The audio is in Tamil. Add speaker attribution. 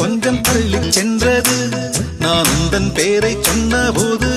Speaker 1: கொஞ்சம் தள்ளி சென்றது. நான் உந்தன் பேரை சொன்னபோது